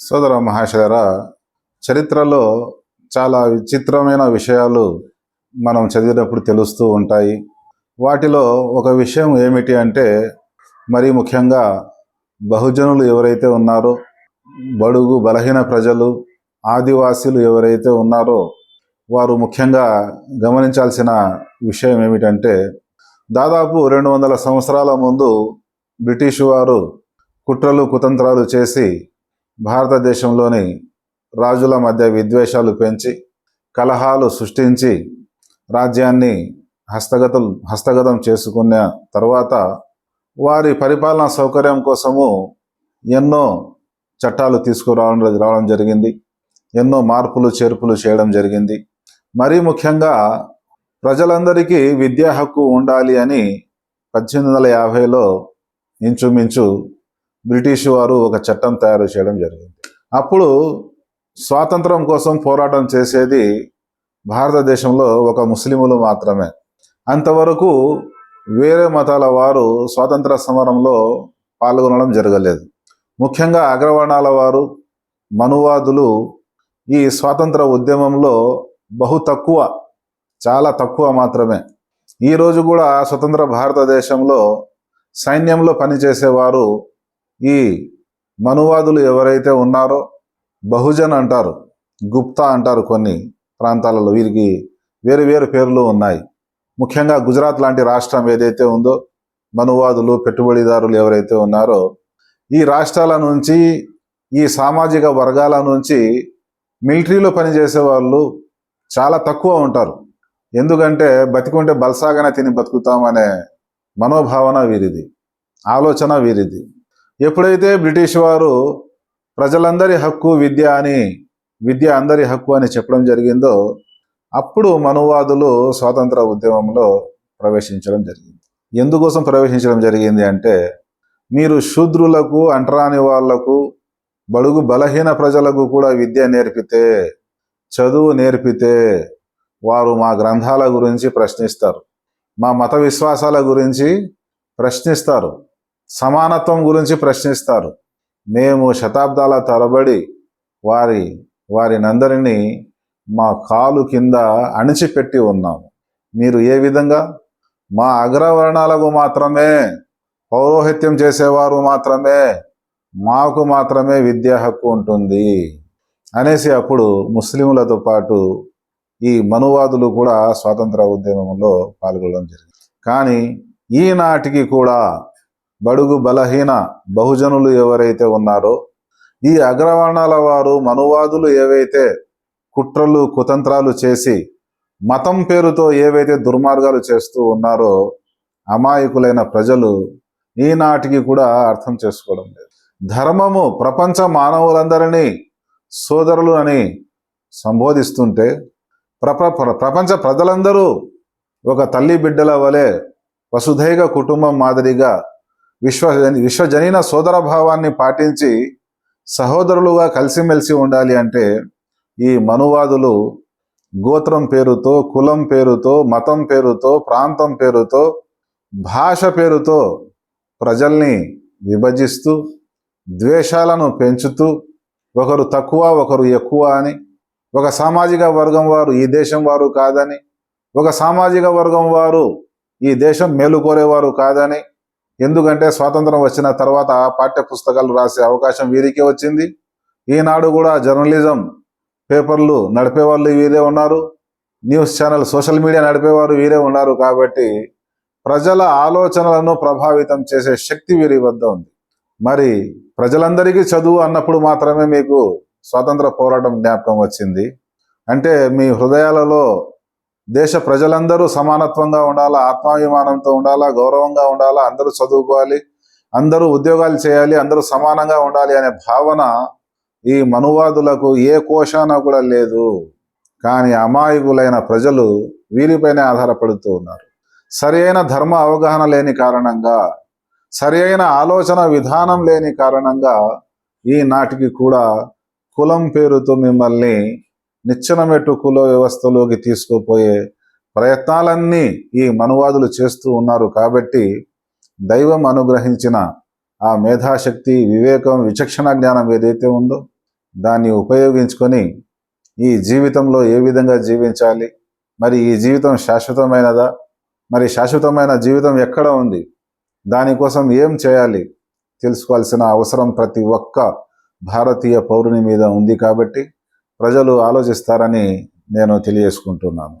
సోదర మహాశయర చరిత్రలో చాలా విచిత్రమైన విషయాలు మనం చదివినప్పుడు తెలుస్తూ ఉంటాయి. వాటిలో ఒక విషయం ఏమిటి అంటే మరి ముఖ్యంగా బహుజనులు ఎవరైతే ఉన్నారో బడుగు బలహీన ప్రజలు ఆదివాసీలు ఎవరైతే ఉన్నారో వారు ముఖ్యంగా గమనించాల్సిన విషయం ఏమిటంటే దాదాపు రెండు వందల సంవత్సరాల ముందు బ్రిటిష్ వారు కుట్రలు కుతంత్రాలు చేసి భారతదేశంలోని రాజుల మధ్య విద్వేషాలు పెంచి కలహాలు సృష్టించి రాజ్యాన్ని హస్తగతం హస్తగతం చేసుకున్న తర్వాత వారి పరిపాలనా సౌకర్యం కోసము ఎన్నో చట్టాలు తీసుకురావడం రావడం జరిగింది. ఎన్నో మార్పులు చేర్పులు చేయడం జరిగింది. మరీ ముఖ్యంగా ప్రజలందరికీ విద్యా హక్కు ఉండాలి అని పద్దెనిమిది వందల యాభైలో ఇంచుమించు బ్రిటిష్ వారు ఒక చట్టం తయారు చేయడం జరిగింది. అప్పుడు స్వాతంత్రం కోసం పోరాటం చేసేది భారతదేశంలో ఒక ముస్లిములు మాత్రమే. అంతవరకు వేరే మతాల వారు స్వాతంత్ర సమరంలో పాల్గొనడం జరగలేదు. ముఖ్యంగా అగ్రవర్ణాల వారు మనువాదులు ఈ స్వాతంత్ర ఉద్యమంలో బహు తక్కువ చాలా తక్కువ మాత్రమే. ఈరోజు కూడా స్వతంత్ర భారతదేశంలో సైన్యంలో పనిచేసేవారు ఈ మనువాదులు ఎవరైతే ఉన్నారో బహుజన్ అంటారు గుప్తా అంటారు కొన్ని ప్రాంతాలలో వీరికి వేరు వేరు పేర్లు ఉన్నాయి. ముఖ్యంగా గుజరాత్ లాంటి రాష్ట్రం ఏదైతే ఉందో మనువాదులు పెట్టుబడిదారులు ఎవరైతే ఉన్నారో ఈ రాష్ట్రాల నుంచి ఈ సామాజిక వర్గాల నుంచి మిలిటరీలో పనిచేసే వాళ్ళు చాలా తక్కువ ఉంటారు. ఎందుకంటే బతికుంటే బల్సాగానే తిని బతుకుతామనే మనోభావన వీరిది ఆలోచన వీరిది. ఎప్పుడైతే బ్రిటిష్ వారు ప్రజలందరి హక్కు విద్య అని విద్య అందరి హక్కు అని చెప్పడం జరిగిందో అప్పుడు మనువాదులు స్వాతంత్ర ఉద్యమంలో ప్రవేశించడం జరిగింది. ఎందుకోసం ప్రవేశించడం జరిగింది అంటే మీరు శూద్రులకు అంటరాని వాళ్ళకు బడుగు బలహీన ప్రజలకు కూడా విద్య నేర్పితే చదువు నేర్పితే వారు మా గ్రంథాల గురించి ప్రశ్నిస్తారు. మా మత విశ్వాసాల గురించి ప్రశ్నిస్తారు. సమానత్వం గురించి ప్రశ్నిస్తారు. మేము శతాబ్దాల తరబడి వారి వారినందరినీ మా కాలు కింద అణిచిపెట్టి ఉన్నాము. మీరు ఏ విధంగా? మా అగ్రవర్ణాలకు మాత్రమే పౌరోహిత్యం చేసేవారు మాత్రమే మాకు మాత్రమే విద్యా హక్కు ఉంటుంది. అనేసి అప్పుడు ముస్లింలతో పాటు ఈ మనువాదులు కూడా స్వాతంత్ర ఉద్యమంలో పాల్గొనడం జరిగింది. కానీ ఈనాటికి కూడా బడుగు బలహీన బహుజనులు ఎవరైతే ఉన్నారో ఈ అగ్రవర్ణాల వారు మనువాదులు ఏవైతే కుట్రలు కుతంత్రాలు చేసి మతం పేరుతో ఏవైతే దుర్మార్గాలు చేస్తూ ఉన్నారో అమాయకులైన ప్రజలు ఈనాటికి కూడా అర్థం చేసుకోవడం లేదు. ధర్మము ప్రపంచ మానవులందరినీ సోదరులు అని సంబోధిస్తుంటే ప్రప ప్రపంచ ప్రజలందరూ ఒక తల్లి బిడ్డల వలె వసుధైక కుటుంబం మాదిరిగా విశ్వ విశ్వజనీన సోదర భావాన్ని పాటించి సహోదరులుగా కలిసిమెలిసి ఉండాలి అంటే ఈ మనువాదులు గోత్రం పేరుతో కులం పేరుతో మతం పేరుతో ప్రాంతం పేరుతో భాష పేరుతో ప్రజల్ని విభజిస్తూ ద్వేషాలను పెంచుతూ ఒకరు తక్కువ ఒకరు ఎక్కువ అని ఒక సామాజిక వర్గం వారు ఈ దేశం వారు కాదని ఒక సామాజిక వర్గం వారు ఈ దేశం మేలుకోరేవారు కాదని ఎందుకంటే స్వాతంత్రం వచ్చిన తర్వాత పాఠ్య పుస్తకాలు రాసే అవకాశం వీరికే వచ్చింది. ఈనాడు కూడా జర్నలిజం పేపర్లు నడిపే వాళ్ళు వీరే ఉన్నారు. న్యూస్ ఛానల్ సోషల్ మీడియా నడిపేవారు వీరే ఉన్నారు కాబట్టి ప్రజల ఆలోచనలను ప్రభావితం చేసే శక్తి వీరి వద్ద ఉంది. మరి ప్రజలందరికీ చదువు అన్నప్పుడు మాత్రమే మీకు స్వాతంత్ర పోరాటం జ్ఞాపకం వచ్చింది. అంటే మీ హృదయాలలో దేశ ప్రజలందరూ సమానత్వంగా ఉండాలా ఆత్మాభిమానంతో ఉండాలా గౌరవంగా ఉండాలా అందరూ చదువుకోవాలి అందరూ ఉద్యోగాలు చేయాలి అందరూ సమానంగా ఉండాలి అనే భావన ఈ మనువాదులకు ఏ కోశాన కూడా లేదు. కానీ అమాయకులైన ప్రజలు వీరిపైనే ఆధారపడుతూ ఉన్నారు. సరి అయిన ధర్మ అవగాహన లేని కారణంగా సరి అయిన ఆలోచన విధానం లేని కారణంగా ఈనాటికి కూడా కులం పేరుతో మిమ్మల్ని నిచ్చెనమెట్టు కుల వ్యవస్థలోకి తీసుకుపోయే ప్రయత్నాలన్నీ ఈ మనువాదులు చేస్తూ ఉన్నారు కాబట్టి దైవం అనుగ్రహించిన ఆ మేధాశక్తి వివేకం విచక్షణ జ్ఞానం ఏదైతే ఉందో దాన్ని ఉపయోగించుకొని ఈ జీవితంలో ఏ విధంగా జీవించాలి? మరి ఈ జీవితం శాశ్వతమైనదా? మరి శాశ్వతమైన జీవితం ఎక్కడ ఉంది? దానికోసం ఏం చేయాలి? తెలుసుకోవాల్సిన అవసరం ప్రతి ఒక్క భారతీయ పౌరుని మీద ఉంది కాబట్టి ప్రజలు ఆలోచిస్తారని నేను తెలియజేసుకుంటున్నాను.